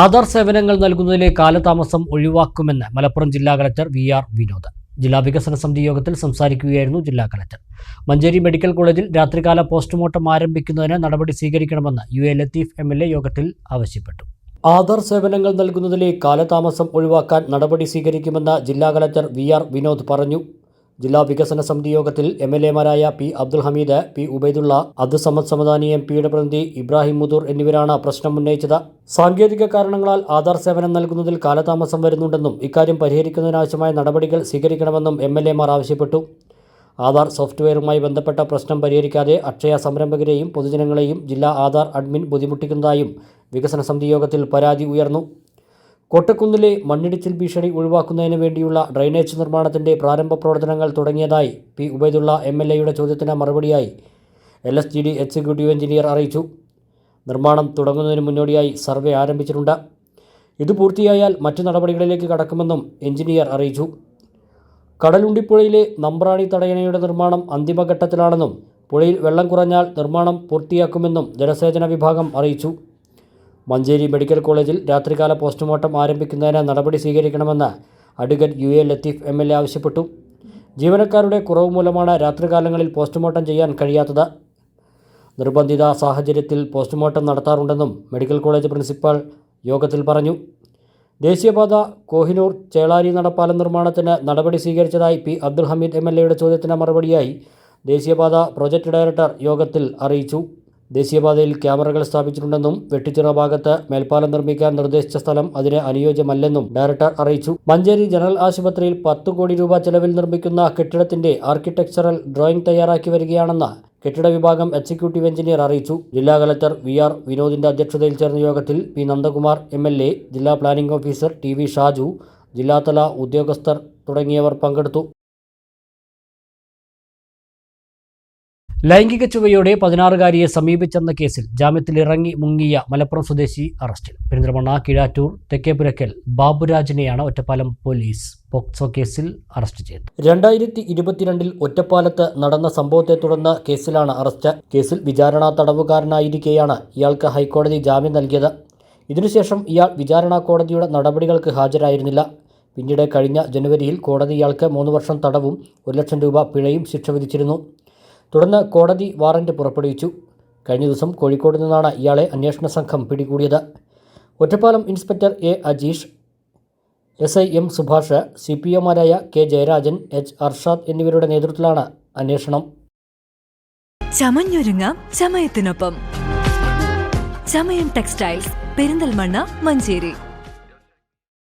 ആധാർ സേവനങ്ങൾ നൽകുന്നതിലെ കാലതാമസം ഒഴിവാക്കുമെന്ന് മലപ്പുറം ജില്ലാ കലക്ടർ വി ആർ വിനോദ്. ജില്ലാ വികസന സമിതി യോഗത്തിൽ സംസാരിക്കുകയായിരുന്നു ജില്ലാ കലക്ടർ മഞ്ചേരി മെഡിക്കൽ കോളേജിൽ രാത്രികാല പോസ്റ്റ്മോർട്ടം ആരംഭിക്കുന്നതിന് നടപടി സ്വീകരിക്കണമെന്ന് U A Latheef M L A യോഗത്തിൽ ആവശ്യപ്പെട്ടു. ആധാർ സേവനങ്ങൾ നൽകുന്നതിലെ കാലതാമസം ഒഴിവാക്കാൻ നടപടി സ്വീകരിക്കുമെന്ന് ജില്ലാ കലക്ടർ വി ആർ വിനോദ് പറഞ്ഞു. ജില്ലാ വികസന സമിതി യോഗത്തിൽ M L എമാരായ P Abdul Hameed P Ubaidulla Abdul Samad Samadani M പിയുടെ പ്രതിനിധി ഇബ്രാഹിം മുദൂർ എന്നിവരാണ് പ്രശ്നം ഉന്നയിച്ചത്. സാങ്കേതിക കാരണങ്ങളാൽ ആധാർ സേവനം നൽകുന്നതിൽ കാലതാമസം വരുന്നുണ്ടെന്നും ഇക്കാര്യം പരിഹരിക്കുന്നതിനാവശ്യമായ നടപടികൾ സ്വീകരിക്കണമെന്നും എം എൽ എമാർ ആവശ്യപ്പെട്ടു. ആധാർ സോഫ്റ്റ്വെയറുമായി ബന്ധപ്പെട്ട പ്രശ്നം പരിഹരിക്കാതെ അക്ഷയ സംരംഭകരെയും പൊതുജനങ്ങളെയും ജില്ലാ ആധാർ അഡ്മിൻ ബുദ്ധിമുട്ടിക്കുന്നതായും വികസന സമിതി യോഗത്തിൽ പരാതി ഉയർന്നു. കോട്ടക്കുന്നിലെ മണ്ണിടിച്ചിൽ ഭീഷണി ഒഴിവാക്കുന്നതിന് വേണ്ടിയുള്ള ഡ്രൈനേജ് നിർമ്മാണത്തിന്റെ പ്രാരംഭ പ്രവർത്തനങ്ങൾ തുടങ്ങിയതായി പി ഉബൈദുള്ള എം എൽ എയുടെ ചോദ്യത്തിന് മറുപടിയായി L S G D executive engineer അറിയിച്ചു. നിർമ്മാണം തുടങ്ങുന്നതിന് മുന്നോടിയായി സർവേ ആരംഭിച്ചിട്ടുണ്ട്. ഇത് പൂർത്തിയായാൽ മറ്റു നടപടികളിലേക്ക് കടക്കുമെന്നും എഞ്ചിനീയർ അറിയിച്ചു. കടലുണ്ടിപ്പുഴയിലെ നമ്പ്രാണി തടയണയുടെ നിർമ്മാണം അന്തിമഘട്ടത്തിലാണെന്നും പുഴയിൽ വെള്ളം കുറഞ്ഞാൽ നിർമ്മാണം പൂർത്തിയാക്കുമെന്നും ജലസേചന വിഭാഗം അറിയിച്ചു. മഞ്ചേരി മെഡിക്കൽ കോളേജിൽ രാത്രികാല പോസ്റ്റ്മോർട്ടം ആരംഭിക്കുന്നതിന് നടപടി സ്വീകരിക്കണമെന്ന് advocate U A Latheef M L A ആവശ്യപ്പെട്ടു. ജീവനക്കാരുടെ കുറവ് മൂലമാണ് രാത്രികാലങ്ങളിൽ പോസ്റ്റ്മോർട്ടം ചെയ്യാൻ കഴിയാത്തത്. നിർബന്ധിത സാഹചര്യത്തിൽ പോസ്റ്റ്മോർട്ടം നടത്താറുണ്ടെന്നും മെഡിക്കൽ കോളേജ് പ്രിൻസിപ്പൽ യോഗത്തിൽ പറഞ്ഞു. ദേശീയപാത കോഹിനൂർ ചേളാരി നടപ്പാലം നിർമ്മാണത്തിന് നടപടി സ്വീകരിച്ചതായി P Abdul Hameed M L എയുടെ ചോദ്യത്തിന് മറുപടിയായി ദേശീയപാത പ്രൊജക്ട് ഡയറക്ടർ യോഗത്തിൽ അറിയിച്ചു. ദേശീയപാതയിൽ ക്യാമറകൾ സ്ഥാപിച്ചിട്ടുണ്ടെന്നും വെട്ടിച്ചിറ ഭാഗത്ത് മേൽപ്പാലം നിർമ്മിക്കാൻ നിർദ്ദേശിച്ച സ്ഥലം അതിന് അനുയോജ്യമല്ലെന്നും ഡയറക്ടർ അറിയിച്ചു. മഞ്ചേരി ജനറൽ ആശുപത്രിയിൽ പത്ത് കോടി രൂപ ചെലവിൽ നിർമ്മിക്കുന്ന കെട്ടിടത്തിന്റെ ആർക്കിടെക്ചറൽ ഡ്രോയിംഗ് തയ്യാറാക്കി വരികയാണെന്ന് കെട്ടിട വിഭാഗം എക്സിക്യൂട്ടീവ് എഞ്ചിനീയർ അറിയിച്ചു. ജില്ലാ കലക്ടർ വി ആർ വിനോദിന്റെ അധ്യക്ഷതയിൽ ചേർന്ന യോഗത്തിൽ P Nandakumar M L A ജില്ലാ planning officer T V Shaju ജില്ലാതല ഉദ്യോഗസ്ഥർ തുടങ്ങിയവർ പങ്കെടുത്തു. ലൈംഗിക ചുവയോടെ പതിനാറുകാരിയെ സമീപിച്ചെന്ന കേസിൽ ജാമ്യത്തിലിറങ്ങി മുങ്ങിയ മലപ്പുറം സ്വദേശി അറസ്റ്റിൽ. പെരിന്തൽമണ്ണ കിഴാറ്റൂർ തെക്കേപുരക്കൽ ബാബുരാജിനെയാണ് ഒറ്റപ്പാലം പോലീസ് പോക്സോ കേസിൽ അറസ്റ്റ് ചെയ്തത്. രണ്ടായിരത്തി ഇരുപത്തിരണ്ടിൽ ഒറ്റപ്പാലത്ത് നടന്ന സംഭവത്തെ തുടർന്ന് കേസിലാണ് അറസ്റ്റ്. കേസിൽ വിചാരണ തടവുകാരനായിരിക്കെയാണ് ഇയാൾക്ക് ഹൈക്കോടതി ജാമ്യം നൽകിയത്. ഇതിനുശേഷം ഇയാൾ വിചാരണ കോടതിയുടെ നടപടികൾക്ക് ഹാജരായിരുന്നില്ല. പിന്നീട് കഴിഞ്ഞ ജനുവരിയിൽ കോടതി ഇയാൾക്ക് മൂന്ന് വർഷം തടവും ഒരു ലക്ഷം രൂപ പിഴയും ശിക്ഷ വിധിച്ചിരുന്നു. തുടർന്ന് കോടതി വാറന്റ് പുറപ്പെടുവിച്ചു. കഴിഞ്ഞ ദിവസം കോഴിക്കോട് നിന്നാണ് ഇയാളെ അന്വേഷണ സംഘം പിടികൂടിയത്. Ottapalam inspector A Ajeesh S I M Subhash C P ഒമാരായ K Jayarajan H Arshad എന്നിവരുടെ നേതൃത്വത്തിലാണ് അന്വേഷണം. ചമഞ്ഞൊരുങ്ങാം ചമയത്തിനൊപ്പം. ചമയം ടെക്സ്റ്റൈൽസ് പെരിന്തൽമണ്ണ മഞ്ചേരി.